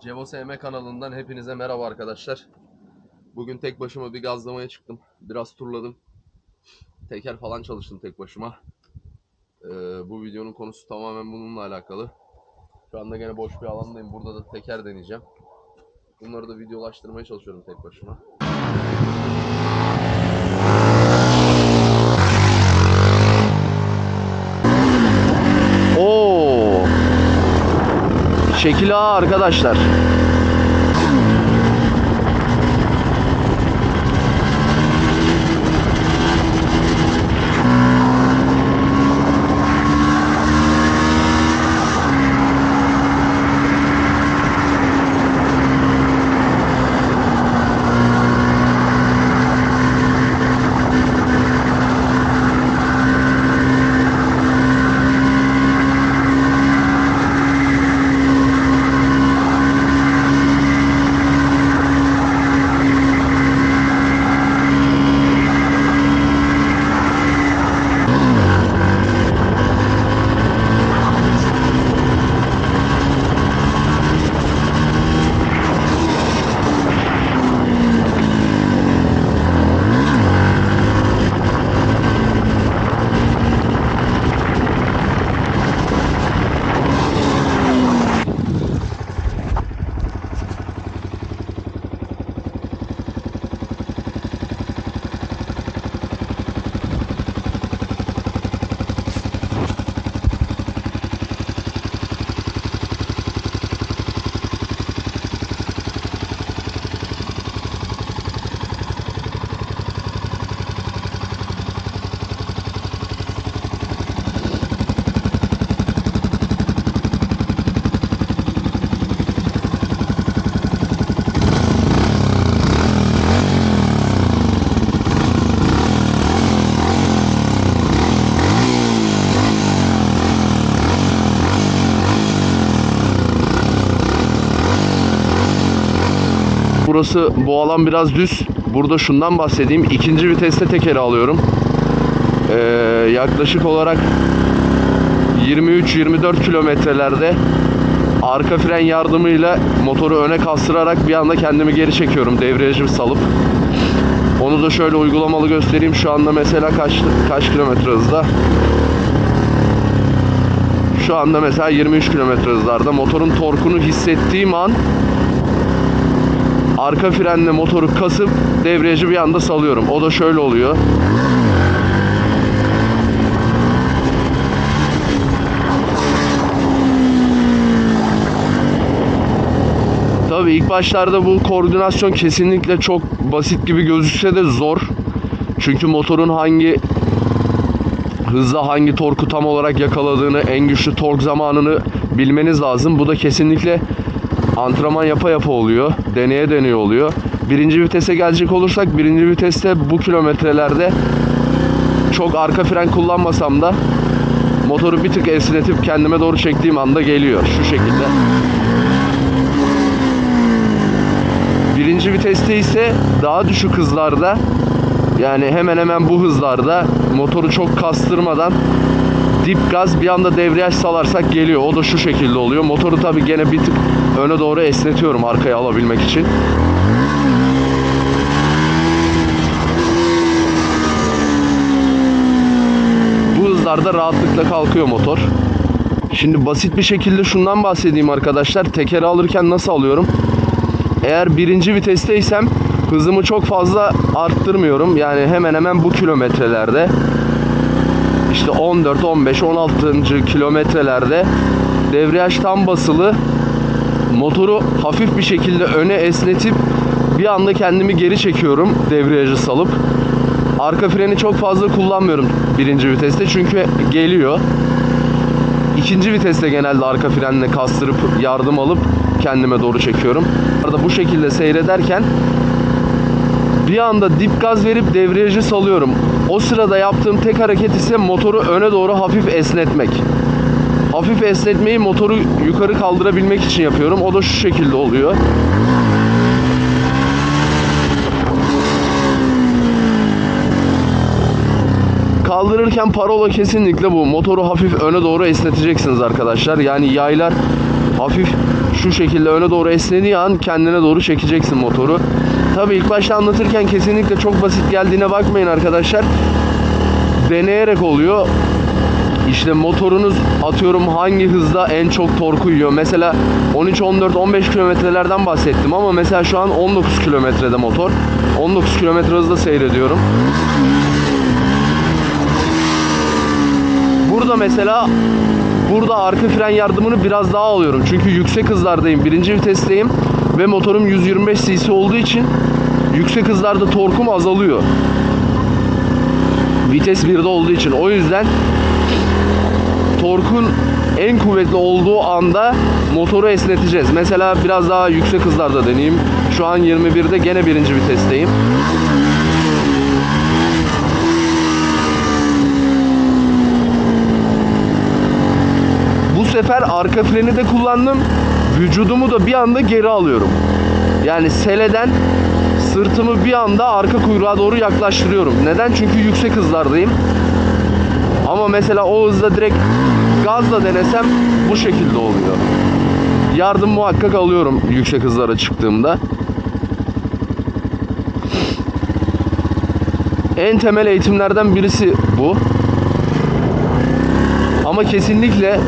Cevo SM kanalından hepinize merhaba arkadaşlar. Bugün tek başıma bir gazlamaya çıktım. Biraz turladım. Teker falan çalıştım tek başıma. Ee, bu videonun konusu tamamen bununla alakalı. Şu anda gene boş bir alandayım. Burada da teker deneyeceğim. Bunları da videolaştırmaya çalışıyorum tek başıma. Şekil A arkadaşlar. Burası bu alan biraz düz. Burada şundan bahsedeyim. İkinci viteste tekeri alıyorum. Ee, yaklaşık olarak 23-24 kilometrelerde arka fren yardımıyla motoru öne kastırarak bir anda kendimi geri çekiyorum devriyajı salıp. Onu da şöyle uygulamalı göstereyim. Şu anda mesela kaç kaç kilometre hızda? Şu anda mesela 23 kilometre hızlarda motorun torkunu hissettiğim an arka frenle motoru kasıp debriyajı bir anda salıyorum. O da şöyle oluyor. Tabii ilk başlarda bu koordinasyon kesinlikle çok basit gibi gözükse de zor. Çünkü motorun hangi hızla hangi torku tam olarak yakaladığını, en güçlü tork zamanını bilmeniz lazım. Bu da kesinlikle antrenman yapa yapa oluyor. Deneye deneye oluyor. Birinci vitese gelecek olursak birinci viteste bu kilometrelerde çok arka fren kullanmasam da motoru bir tık esnetip kendime doğru çektiğim anda geliyor. Şu şekilde. Birinci viteste ise daha düşük hızlarda yani hemen hemen bu hızlarda motoru çok kastırmadan dip gaz bir anda devriyaj salarsak geliyor. O da şu şekilde oluyor. Motoru tabi gene bir tık öne doğru esnetiyorum arkaya alabilmek için. Bu hızlarda rahatlıkla kalkıyor motor. Şimdi basit bir şekilde şundan bahsedeyim arkadaşlar. Tekeri alırken nasıl alıyorum? Eğer birinci vitesteysem hızımı çok fazla arttırmıyorum. Yani hemen hemen bu kilometrelerde işte 14, 15, 16. kilometrelerde devriyaj tam basılı motoru hafif bir şekilde öne esnetip bir anda kendimi geri çekiyorum devriyajı salıp. Arka freni çok fazla kullanmıyorum birinci viteste çünkü geliyor. İkinci viteste genelde arka frenle kastırıp yardım alıp kendime doğru çekiyorum. Arada bu şekilde seyrederken bir anda dip gaz verip devriyajı salıyorum. O sırada yaptığım tek hareket ise motoru öne doğru hafif esnetmek. Hafif esnetmeyi motoru yukarı kaldırabilmek için yapıyorum. O da şu şekilde oluyor. Kaldırırken parola kesinlikle bu. Motoru hafif öne doğru esneteceksiniz arkadaşlar. Yani yaylar hafif şu şekilde öne doğru esnediği an kendine doğru çekeceksin motoru. Tabii ilk başta anlatırken kesinlikle çok basit geldiğine bakmayın arkadaşlar. Deneyerek oluyor. İşte motorunuz atıyorum hangi hızda en çok torku yiyor. Mesela 13, 14, 15 kilometrelerden bahsettim ama mesela şu an 19 kilometrede motor. 19 kilometre hızla seyrediyorum. Burada mesela burada arka fren yardımını biraz daha alıyorum. Çünkü yüksek hızlardayım. Birinci vitesteyim ve motorum 125 cc olduğu için yüksek hızlarda torkum azalıyor. Vites 1'de olduğu için. O yüzden torkun en kuvvetli olduğu anda motoru esneteceğiz. Mesela biraz daha yüksek hızlarda deneyeyim. Şu an 21'de gene birinci vitesteyim. Bu sefer arka freni de kullandım. Vücudumu da bir anda geri alıyorum. Yani seleden sırtımı bir anda arka kuyruğa doğru yaklaştırıyorum. Neden? Çünkü yüksek hızlardayım. Ama mesela o hızda direkt gazla denesem bu şekilde oluyor. Yardım muhakkak alıyorum yüksek hızlara çıktığımda. En temel eğitimlerden birisi bu. Ama kesinlikle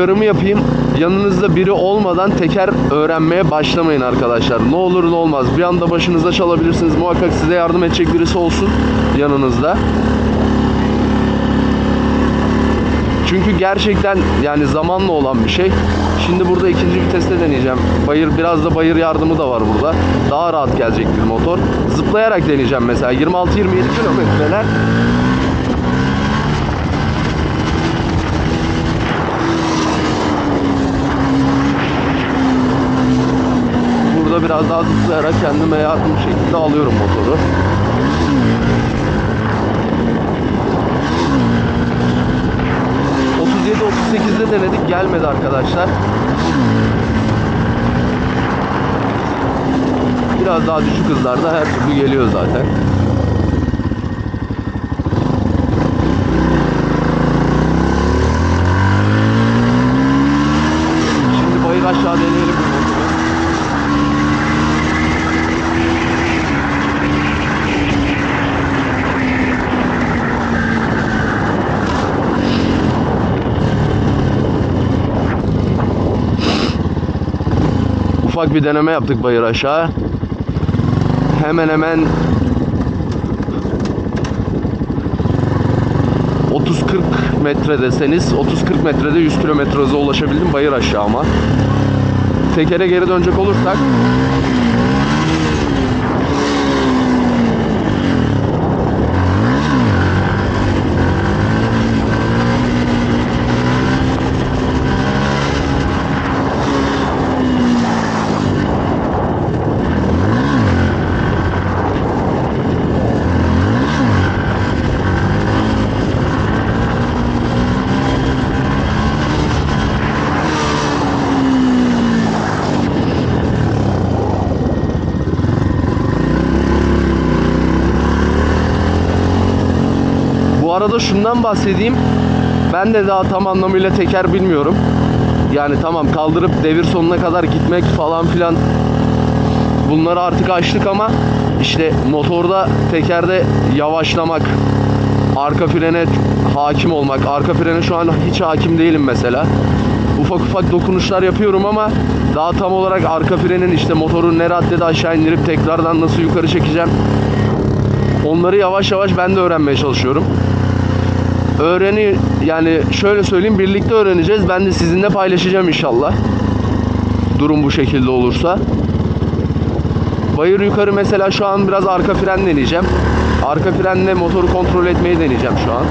uyarımı yapayım. Yanınızda biri olmadan teker öğrenmeye başlamayın arkadaşlar. Ne olur ne olmaz. Bir anda başınıza çalabilirsiniz. Muhakkak size yardım edecek birisi olsun yanınızda. Çünkü gerçekten yani zamanla olan bir şey. Şimdi burada ikinci viteste deneyeceğim. Bayır biraz da bayır yardımı da var burada. Daha rahat gelecektir motor. Zıplayarak deneyeceğim mesela 26-27 kilometreler. Burada biraz daha zıplayarak kendime yardım şekilde alıyorum motoru. ...37-38'de denedik gelmedi arkadaşlar. Biraz daha düşük hızlarda her türlü geliyor zaten. Şimdi bayır aşağı deneyelim bu motoru. Ufak bir deneme yaptık bayır aşağı. Hemen hemen 30-40 metre deseniz 30-40 metrede 100 kilometre hıza ulaşabildim bayır aşağı ama. Tekere geri dönecek olursak arada şundan bahsedeyim. Ben de daha tam anlamıyla teker bilmiyorum. Yani tamam kaldırıp devir sonuna kadar gitmek falan filan bunları artık açtık ama işte motorda tekerde yavaşlamak, arka frene hakim olmak. Arka frene şu an hiç hakim değilim mesela. Ufak ufak dokunuşlar yapıyorum ama daha tam olarak arka frenin işte motoru ne raddede aşağı indirip tekrardan nasıl yukarı çekeceğim Onları yavaş yavaş ben de öğrenmeye çalışıyorum. Öğreni yani şöyle söyleyeyim birlikte öğreneceğiz. Ben de sizinle paylaşacağım inşallah. Durum bu şekilde olursa. Bayır yukarı mesela şu an biraz arka fren deneyeceğim. Arka frenle motoru kontrol etmeyi deneyeceğim şu an.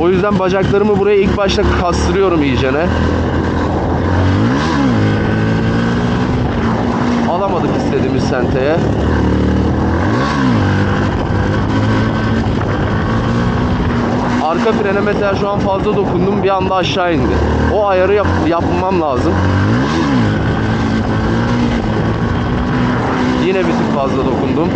O yüzden bacaklarımı buraya ilk başta kastırıyorum iyicene. Alamadık istediğimiz senteye. Arka frene mesela şu an fazla dokundum bir anda aşağı indi. O ayarı yap- yapmam lazım. Yine bir tık fazla dokundum.